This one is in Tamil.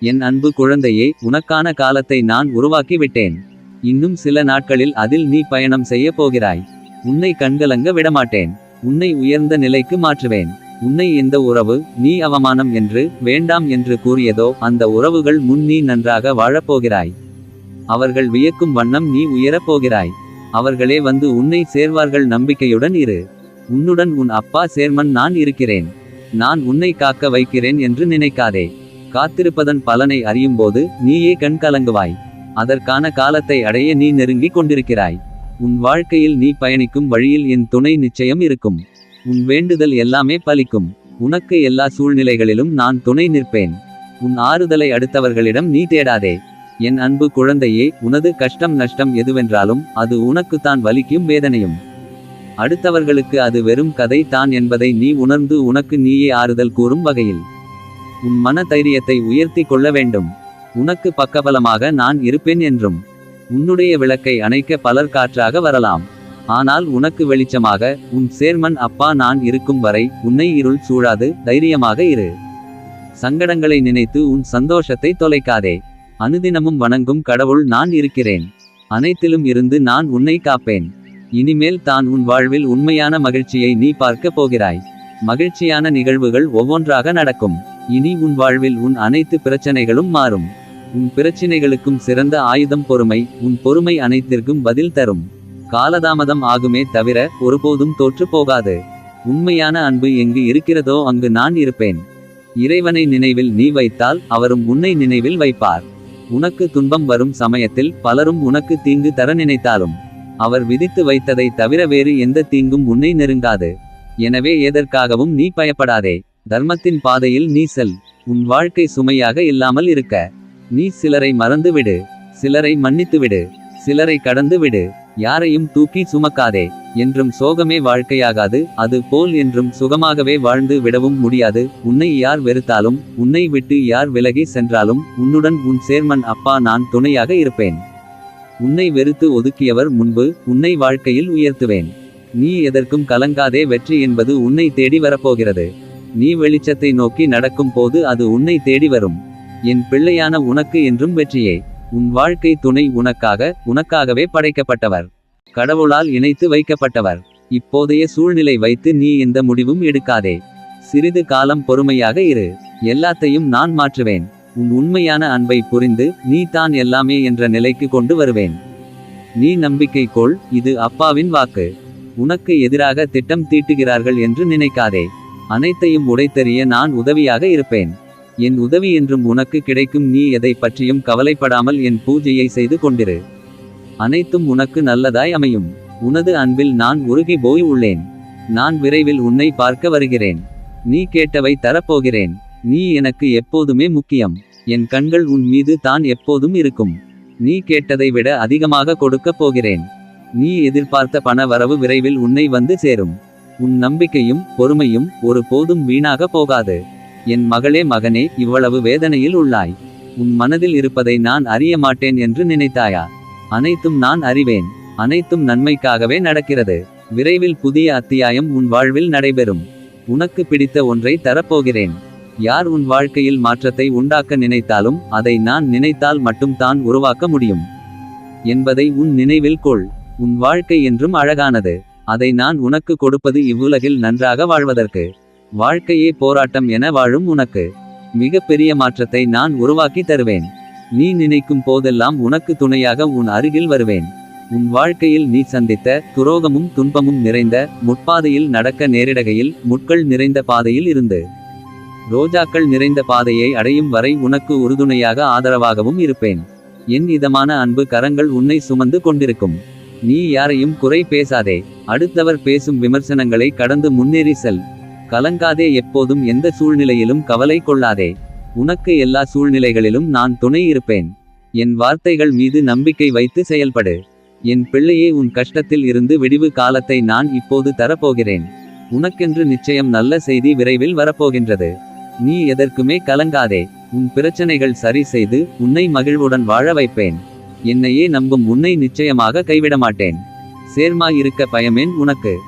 என் அன்பு குழந்தையே உனக்கான காலத்தை நான் உருவாக்கி விட்டேன் இன்னும் சில நாட்களில் அதில் நீ பயணம் செய்ய போகிறாய். உன்னை கண்கலங்க விடமாட்டேன். உன்னை உயர்ந்த நிலைக்கு மாற்றுவேன். உன்னை எந்த உறவு நீ அவமானம் என்று வேண்டாம் என்று கூறியதோ அந்த உறவுகள் முன் நீ நன்றாக வாழப்போகிறாய் அவர்கள் வியக்கும் வண்ணம் நீ உயரப் போகிறாய். அவர்களே வந்து உன்னை சேர்வார்கள் நம்பிக்கையுடன் இரு. உன்னுடன் உன் அப்பா சேர்மன் நான் இருக்கிறேன். நான் உன்னை காக்க வைக்கிறேன் என்று நினைக்காதே. காத்திருப்பதன் பலனை அறியும்போது நீயே கண் கலங்குவாய். அதற்கான காலத்தை அடைய நீ நெருங்கிக் கொண்டிருக்கிறாய். உன் வாழ்க்கையில் நீ பயணிக்கும் வழியில் என் துணை நிச்சயம் இருக்கும். உன் வேண்டுதல் எல்லாமே பலிக்கும். உனக்கு எல்லா சூழ்நிலைகளிலும் நான் துணை நிற்பேன். உன் ஆறுதலை அடுத்தவர்களிடம் நீ தேடாதே. என் அன்பு குழந்தையே உனது கஷ்டம் நஷ்டம் எதுவென்றாலும் அது உனக்குத்தான் வலிக்கும் வேதனையும். அடுத்தவர்களுக்கு அது வெறும் கதை தான் என்பதை நீ உணர்ந்து உனக்கு நீயே ஆறுதல் கூறும் வகையில். உன் மன தைரியத்தை உயர்த்தி கொள்ள வேண்டும். உனக்கு பக்கபலமாக நான் இருப்பேன் என்றும் உன்னுடைய விளக்கை அணைக்க பலர் காற்றாக வரலாம். ஆனால் உனக்கு வெளிச்சமாக உன் சேர்மன் அப்பா நான் இருக்கும் வரை உன்னை இருள் சூழாது தைரியமாக இரு. சங்கடங்களை நினைத்து உன் சந்தோஷத்தை தொலைக்காதே. அனுதினமும் வணங்கும் கடவுள் நான் இருக்கிறேன். அனைத்திலும் இருந்து நான் உன்னை காப்பேன். இனிமேல் தான் உன் வாழ்வில் உண்மையான மகிழ்ச்சியை நீ பார்க்க போகிறாய். மகிழ்ச்சியான நிகழ்வுகள் ஒவ்வொன்றாக நடக்கும். இனி உன் வாழ்வில் உன் அனைத்து பிரச்சனைகளும் மாறும். உன் பிரச்சினைகளுக்கும் சிறந்த ஆயுதம் பொறுமை உன் பொறுமை அனைத்திற்கும் பதில் தரும். காலதாமதம் ஆகுமே தவிர ஒருபோதும் தோற்று போகாது. உண்மையான அன்பு எங்கு இருக்கிறதோ அங்கு நான் இருப்பேன். இறைவனை நினைவில் நீ வைத்தால் அவரும் உன்னை நினைவில் வைப்பார். உனக்கு துன்பம் வரும் சமயத்தில் பலரும் உனக்கு தீங்கு தர நினைத்தாலும் அவர் விதித்து வைத்ததை தவிர வேறு எந்த தீங்கும் உன்னை நெருங்காது. எனவே எதற்காகவும் நீ பயப்படாதே. தர்மத்தின் பாதையில் நீ செல். உன் வாழ்க்கை சுமையாக இல்லாமல் இருக்க. நீ சிலரை மறந்து விடு சிலரை மன்னித்து விடு சிலரை கடந்து விடு யாரையும் தூக்கி சுமக்காதே. என்றும் சோகமே வாழ்க்கையாகாது. அது போல் என்றும் சுகமாகவே வாழ்ந்து விடவும் முடியாது. உன்னை யார் வெறுத்தாலும் உன்னை விட்டு யார் விலகி சென்றாலும் உன்னுடன் உன் சேர்மன் அப்பா நான் துணையாக இருப்பேன். உன்னை வெறுத்து ஒதுக்கியவர் முன்பு உன்னை வாழ்க்கையில் உயர்த்துவேன். நீ எதற்கும் கலங்காதே. வெற்றி என்பது உன்னை தேடி வரப்போகிறது. நீ வெளிச்சத்தை நோக்கி நடக்கும் போது அது உன்னை தேடி வரும். என் பிள்ளையான உனக்கு என்றும் வெற்றியே. உன் வாழ்க்கை துணை உனக்காக உனக்காகவே படைக்கப்பட்டவர். கடவுளால் இணைத்து வைக்கப்பட்டவர். இப்போதைய சூழ்நிலை வைத்து நீ எந்த முடிவும் எடுக்காதே. சிறிது காலம் பொறுமையாக இரு. எல்லாத்தையும் நான் மாற்றுவேன். உன் உண்மையான அன்பை புரிந்து நீ தான் எல்லாமே என்ற நிலைக்கு கொண்டு வருவேன். நீ நம்பிக்கை கொள் இது அப்பாவின் வாக்கு. உனக்கு எதிராக திட்டம் தீட்டுகிறார்கள் என்று நினைக்காதே. அனைத்தையும் உடைத்தெறிய நான் உதவியாக இருப்பேன். என் உதவி என்றும் உனக்கு கிடைக்கும் நீ எதை பற்றியும் கவலைப்படாமல் என் பூஜையை செய்து கொண்டிரு. அனைத்தும் உனக்கு நல்லதாய் அமையும். உனது அன்பில் நான் உருகி போய் உள்ளேன். நான் விரைவில் உன்னை பார்க்க வருகிறேன். நீ கேட்டவை தரப்போகிறேன். நீ எனக்கு எப்போதுமே முக்கியம். என் கண்கள் உன் மீது தான் எப்போதும் இருக்கும். நீ கேட்டதை விட அதிகமாக கொடுக்கப் போகிறேன். நீ எதிர்பார்த்த பண வரவு விரைவில் உன்னை வந்து சேரும். உன் நம்பிக்கையும் பொறுமையும் ஒரு போதும் வீணாக போகாது. என் மகளே மகனே இவ்வளவு வேதனையில் உள்ளாய். உன் மனதில் இருப்பதை நான் அறிய மாட்டேன் என்று நினைத்தாயா? அனைத்தும் நான் அறிவேன். அனைத்தும் நன்மைக்காகவே நடக்கிறது. விரைவில் புதிய அத்தியாயம் உன் வாழ்வில் நடைபெறும். உனக்கு பிடித்த ஒன்றை தரப்போகிறேன். யார் உன் வாழ்க்கையில் மாற்றத்தை உண்டாக்க நினைத்தாலும் அதை நான் நினைத்தால் மட்டும் தான் உருவாக்க முடியும். என்பதை உன் நினைவில் கொள். உன் வாழ்க்கை என்றும் அழகானது. அதை நான் உனக்கு கொடுப்பது இவ்வுலகில் நன்றாக வாழ்வதற்கு. வாழ்க்கையே போராட்டம் என வாழும் உனக்கு. மிக பெரிய மாற்றத்தை நான் உருவாக்கி தருவேன். நீ நினைக்கும் போதெல்லாம் உனக்கு துணையாக உன் அருகில் வருவேன். உன் வாழ்க்கையில் நீ சந்தித்த துரோகமும் துன்பமும் நிறைந்த முட்பாதையில் நடக்க நேரிடகையில் முட்கள் நிறைந்த பாதையில் இருந்து. ரோஜாக்கள் நிறைந்த பாதையை அடையும் வரை உனக்கு உறுதுணையாக ஆதரவாகவும் இருப்பேன். என் இதமான அன்பு கரங்கள் உன்னை சுமந்து கொண்டிருக்கும். நீ யாரையும் குறை பேசாதே. அடுத்தவர் பேசும் விமர்சனங்களை கடந்து முன்னேறி செல். கலங்காதே எப்போதும் எந்த சூழ்நிலையிலும் கவலை கொள்ளாதே. உனக்கு எல்லா சூழ்நிலைகளிலும் நான் துணை இருப்பேன். என் வார்த்தைகள் மீது நம்பிக்கை வைத்து செயல்படு. என் பிள்ளையே உன் கஷ்டத்தில் இருந்து விடிவு காலத்தை நான் இப்போது தரப்போகிறேன். உனக்கென்று நிச்சயம் நல்ல செய்தி விரைவில் வரப்போகின்றது. நீ எதற்குமே கலங்காதே. உன் பிரச்சனைகள் சரி செய்து உன்னை மகிழ்வுடன் வாழ வைப்பேன். என்னையே நம்பும் உன்னை நிச்சயமாக கைவிட மாட்டேன் சேர்மா இருக்க பயமேன் உனக்கு.